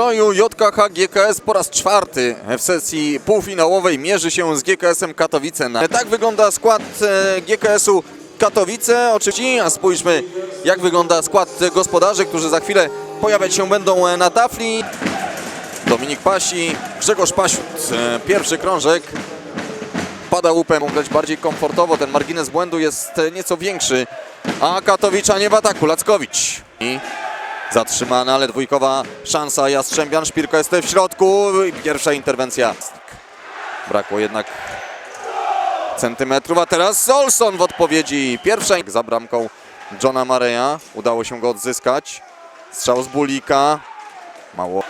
nastroju JKH GKS po raz czwarty w sesji półfinałowej mierzy się z GKS-em Katowice. Tak wygląda skład e, GKS-u Katowice. Oczywiście, a spójrzmy jak wygląda skład gospodarzy, którzy za chwilę pojawiać się będą e, na tafli. Dominik Pasi, Grzegorz Pasiut, e, pierwszy krążek. Pada łupem, grać bardziej komfortowo, ten margines błędu jest nieco większy. A Katowicza nie w ataku, Lackowicz. I zatrzymana, ale dwójkowa szansa Jastrzębian, Szpirko jest w środku i pierwsza interwencja. Brakło jednak centymetrów, a teraz Olson w odpowiedzi. Pierwsza za bramką Johna Mareya, udało się go odzyskać. Strzał z Bulika, mało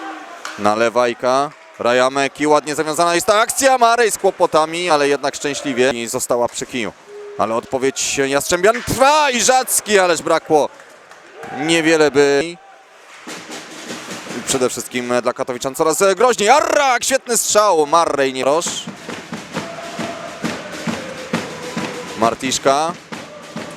Nalewajka, Rajameki, ładnie zawiązana jest ta akcja, Marej z kłopotami, ale jednak szczęśliwie została przy kiju. Ale odpowiedź Jastrzębian trwa i Żacki, ależ brakło niewiele by... Przede wszystkim dla Katowiczan coraz groźniej. Arrak, świetny strzał, Marrej nie roż. Martiszka.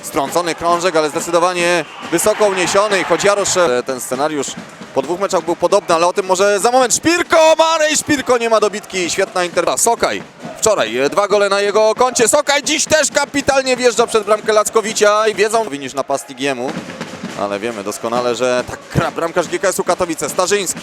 Strącony krążek, ale zdecydowanie wysoko uniesiony. Choć Jarosz, e, ten scenariusz po dwóch meczach był podobny, ale o tym może za moment. Szpirko, Marej Szpirko nie ma dobitki. Świetna interwa. Sokaj. Wczoraj e, dwa gole na jego koncie. Sokaj dziś też kapitalnie wjeżdża przed bramkę Lackowicza i wiedzą niż napastnik jemu. Ale wiemy doskonale, że tak bramkarz GKS-u Katowice, Starzyński.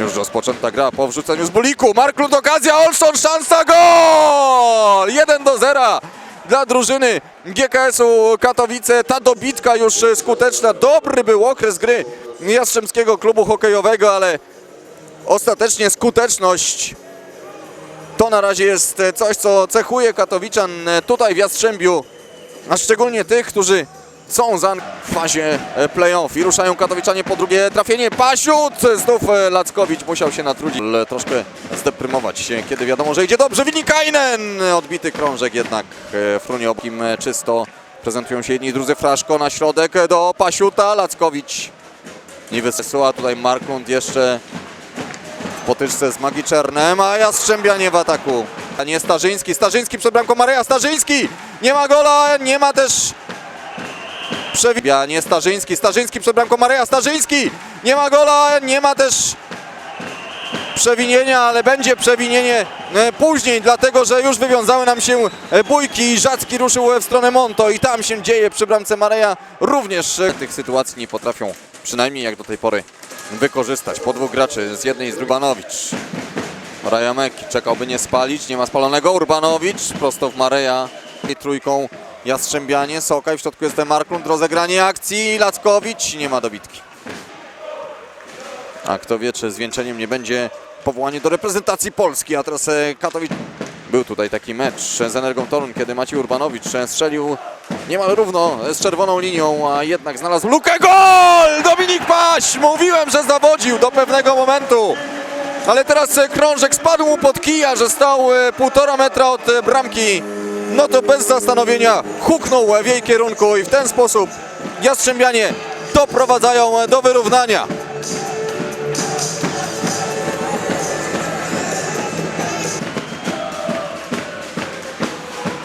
Już rozpoczęta gra po wrzuceniu z buliku. Mark okazja, Olsztyn, szansa, gol! 1 do 0 dla drużyny GKS-u Katowice. Ta dobitka już skuteczna. Dobry był okres gry Jastrzębskiego Klubu Hokejowego, ale ostatecznie skuteczność to na razie jest coś, co cechuje Katowiczan tutaj w Jastrzębiu, a szczególnie tych, którzy są za w fazie e, playoff i ruszają Katowiczanie po drugie trafienie. Pasiut! Znów e, Lackowicz musiał się natrudzić, troszkę zdeprymować się, kiedy wiadomo, że idzie dobrze. Winikainen! Odbity krążek jednak e, Frunio Kim e, czysto. Prezentują się jedni i drudzy. Fraszko na środek do Pasiuta. Lackowicz nie wysyła. Tutaj Marklund jeszcze w potyczce z Magiczernem, a Jastrzębianie w ataku. A nie Starzyński. Starzyński przed bramką Mareja. Starzyński! Nie ma gola, nie ma też Przewija nie Starzyński, Starzyński przed bramką Mareja, Starzyński! Nie ma gola, nie ma też przewinienia, ale będzie przewinienie e, później, dlatego że już wywiązały nam się e, bójki i Żacki ruszył w stronę Monto i tam się dzieje przy bramce Mareja. Również e, tych sytuacji nie potrafią, przynajmniej jak do tej pory, wykorzystać. Po dwóch graczy z jednej z Urbanowicz. Rajameki czekałby nie spalić, nie ma spalonego. Urbanowicz prosto w Mareja trójką Jastrzębianie, Sokaj, w środku jest Marklund, rozegranie akcji, Lackowicz, nie ma dobitki. A kto wie, czy zwieńczeniem nie będzie powołanie do reprezentacji Polski, a teraz e, Katowic... Był tutaj taki mecz z Energą Torun, kiedy Maciej Urbanowicz e, strzelił niemal równo z czerwoną linią, a jednak znalazł lukę. Gol! Dominik Paś! Mówiłem, że zawodził do pewnego momentu. Ale teraz e, krążek spadł mu pod kija, że stał e, półtora metra od e, bramki. No to bez zastanowienia huknął w jej kierunku i w ten sposób Jastrzębianie doprowadzają do wyrównania.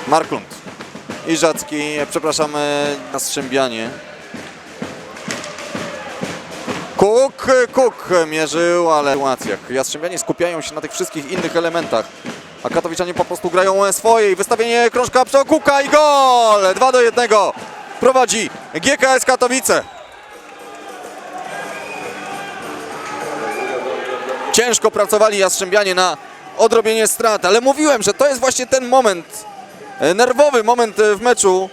Marklund i e, przepraszam, e, Jastrzębianie. Kuk, Kuk mierzył, ale w sytuacjach. Jastrzębianie skupiają się na tych wszystkich innych elementach. A Katowiczanie po prostu grają swoje. I Wystawienie krążka Kuka i gol! 2 do 1. Prowadzi GKS Katowice. Ciężko pracowali Jastrzębianie na odrobienie strat, ale mówiłem, że to jest właśnie ten moment, e, nerwowy moment e, w meczu.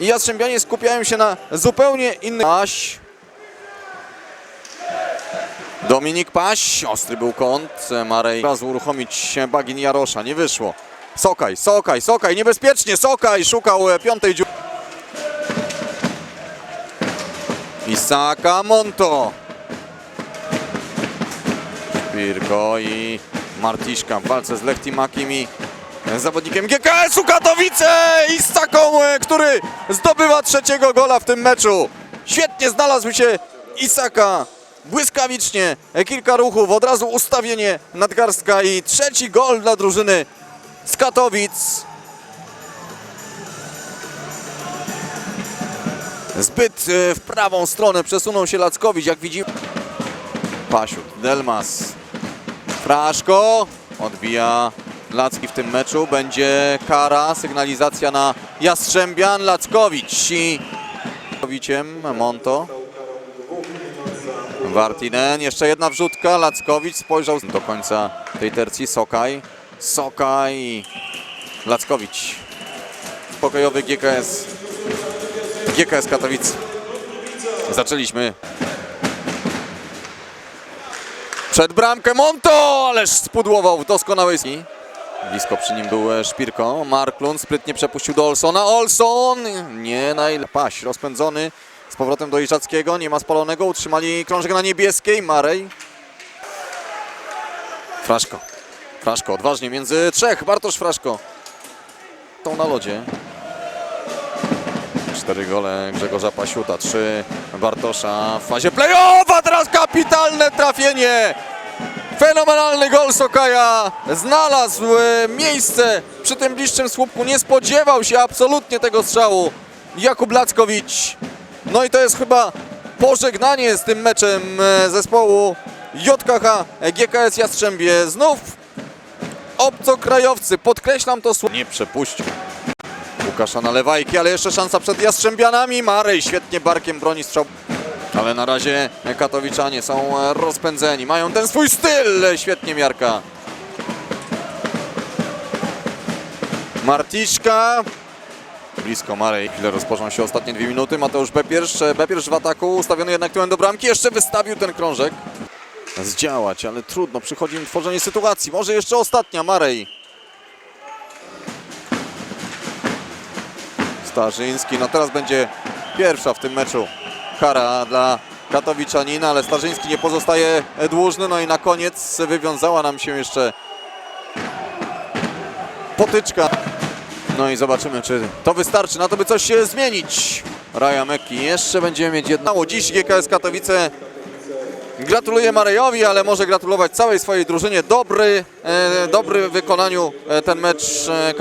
I Jastrzębianie skupiają się na zupełnie innych... Dominik Paś, ostry był kąt, Marej raz uruchomić Bagin Jarosza, nie wyszło. Sokaj, Sokaj, Sokaj, niebezpiecznie, Sokaj szukał e, piątej dziury. Isaka Monto. Szpirko i Martiszka w walce z Lechtimakiem i zawodnikiem GKS-u Katowice i z taką, e, który zdobywa trzeciego gola w tym meczu. Świetnie znalazł się Isaka. Błyskawicznie, e, kilka ruchów, od razu ustawienie nadgarstka i trzeci gol dla drużyny z Katowic. Zbyt e, w prawą stronę przesunął się Lackowicz, jak widzimy. Pasiut, Delmas, Fraszko, odbija Lacki w tym meczu. Będzie kara, sygnalizacja na Jastrzębian, Lackowicz i Monto. Wartinen, jeszcze jedna wrzutka, Lackowicz spojrzał do końca tej tercji, Sokaj, Sokaj, Lackowicz. Pokojowy GKS, GKS Katowice. Zaczęliśmy przed bramkę Monto, ależ spudłował w doskonałej. Blisko przy nim był e, Szpirko. Marklund sprytnie przepuścił do Olsona. Olson! Nie najlepiej. Paś rozpędzony z powrotem do Iżackiego. Nie ma spalonego. Utrzymali krążek na niebieskiej. Marej. Fraszko. Fraszko odważnie między trzech. Bartosz Fraszko. Są na lodzie. Cztery gole Grzegorza Pasiuta, trzy Bartosza w fazie play-off, a teraz kapitalne trafienie! Fenomenalny gol Sokaja, znalazł e, miejsce przy tym bliższym słupku, nie spodziewał się absolutnie tego strzału Jakub Lackowicz. No i to jest chyba pożegnanie z tym meczem e, zespołu JKH GKS Jastrzębie. Znów obcokrajowcy, podkreślam to słowo. Nie przepuścił. Łukasza Nalewajki, ale jeszcze szansa przed Jastrzębianami. Marej świetnie barkiem broni strzał. Ale na razie Katowiczanie są e, rozpędzeni. Mają ten swój styl. Świetnie Miarka. Martiszka. Blisko Marej. Chwilę rozpoczną się ostatnie dwie minuty. Mateusz Bepiersz. e, Bepiersz w ataku. Ustawiony jednak tyłem do bramki. Jeszcze wystawił ten krążek. Zdziałać, ale trudno. Przychodzi im tworzenie sytuacji. Może jeszcze ostatnia Marej. Starzyński, no teraz będzie pierwsza w tym meczu kara dla Katowiczanina, ale Starzyński nie pozostaje dłużny, no i na koniec wywiązała nam się jeszcze potyczka. No i zobaczymy, czy to wystarczy na to, by coś się zmienić. Raja Meki, jeszcze będziemy mieć jedno. Dziś GKS Katowice gratuluje Marejowi, ale może gratulować całej swojej drużynie. Dobry, e, dobry wykonaniu e, ten mecz. E,